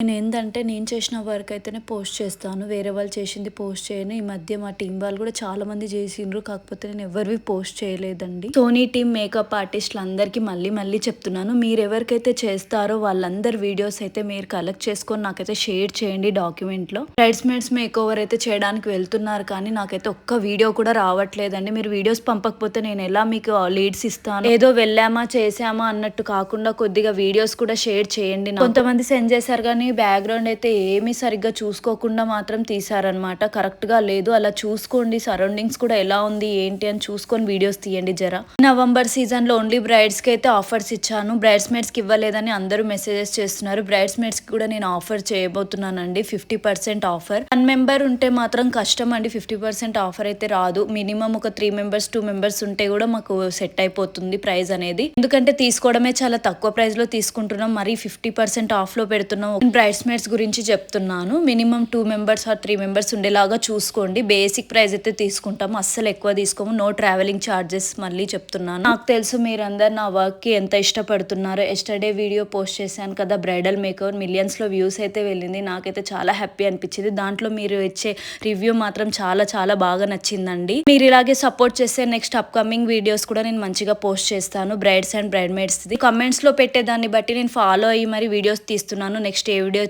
నేను ఏంటంటే నేను చేసిన వర్క్ అయితేనే పోస్ట్ చేస్తాను. వేరే వాళ్ళు చేసింది పోస్ట్ చేయను. ఈ మధ్య మా టీం వాళ్ళు కూడా చాలా మంది చేసిండ్రు. కాకపోతే నేను ఎవరివి పోస్ట్ చేయలేదండి. సోనీ టీం మేకప్ ఆర్టిస్టులు అందరికీ మళ్ళీ మళ్ళీ చెప్తున్నాను. మీరు ఎవరికైతే చేస్తారో వాళ్ళందరి వీడియోస్ అయితే మీరు కలెక్ట్ చేసుకొని నాకైతే షేర్ చేయండి డాక్యుమెంట్లో బ్రైడ్స్ మేడ్స్ మేక్ ఓవర్ అయితే చేయడానికి వెళ్తున్నారు కానీ నాకైతే ఒక్క వీడియో కూడా రావట్లేదండి. మీరు వీడియోస్ పంపకపోతే నేను ఎలా మీకు లీడ్స్ ఇస్తాను? ఏదో వెళ్ళామా చేసామా అన్నట్టు కాకుండా కొద్దిగా వీడియోస్ కూడా షేర్ చేయండి కొంతమంది సెండ్ చేశారు కానీ బ్యాక్గ్రౌండ్ అయితే ఏమీ సరిగ్గా చూసుకోకుండా మాత్రం తీశారనమాట కరెక్ట్గా లేదు. అలా చూసుకోండి. సరౌండింగ్స్ కూడా ఎలా ఉంది ఏంటి అని చూసుకొని వీడియోస్ తీయండి జర. నవంబర్ సీజన్లో ఓన్లీ బ్రైడ్స్కి అయితే ఆఫర్స్ ఇచ్చాను. బ్రైడ్స్ మేడ్స్కి ఇవ్వలేదని అందరూ మెసేజెస్ చేస్తున్నారు. బ్రైడ్స్ మేడ్స్కి కూడా నేను offer చేయబోతున్నానండి. Fifty percent offer one member ఉంటే మాత్రం కష్టం అండి. ఫిఫ్టీ పర్సెంట్ ఆఫర్ అయితే రాదు. మినిమం ఒక త్రీ మెంబర్స్ టూ మెంబర్స్ ఉంటే కూడా మాకు సెట్ అయిపోతుంది ప్రైస్ అనేది. ఎందుకంటే తీసుకోవడమే చాలా తక్కువ ప్రైస్లో తీసుకుంటున్నాం. మరి ఫిఫ్టీ పర్సెంట్ ఆఫ్లో పెడుతున్నాం. బ్రైడ్స్ మేడ్స్ గురించి చెప్తున్నాను. Minimum two members or three members ఉండేలాగా చూసుకోండి. బేసిక్ ప్రైస్ అయితే తీసుకుంటాము. అస్సలు ఎక్కువ తీసుకోము. నో ట్రావెలింగ్ ఛార్జెస్ మళ్ళీ చెప్తున్నాను. నాకు తెలుసు మీరందరు నా వర్క్కి ఎంత ఇష్టపడుతున్నారో. ఎస్టర్డే వీడియో పోస్ట్ చేశాను కదా బ్రైడల్ మేకవర్ మిలియన్స్లో వ్యూస్ అయితే వెళ్ళింది. నాకైతే చాలా హ్యాపీ అనిపించింది. దాంట్లో మీరు ఇచ్చే రివ్యూ మాత్రం చాలా చాలా బాగా నచ్చిందండి. మీరు ఇలాగే సపోర్ట్ చేస్తే నెక్స్ట్ అప్కమింగ్ వీడియోస్ కూడా నేను మంచిగా పోస్ట్ చేస్తాను. బ్రైడ్స్ అండ్ బ్రైడ్ మేడ్స్ కమెంట్స్లో పెట్టే పెట్టేదాన్ని బట్టి నేను ఫాలో అయ్యి మరి వీడియోస్ తీస్తున్నాను. నెక్స్ట్ ఏ వీడియో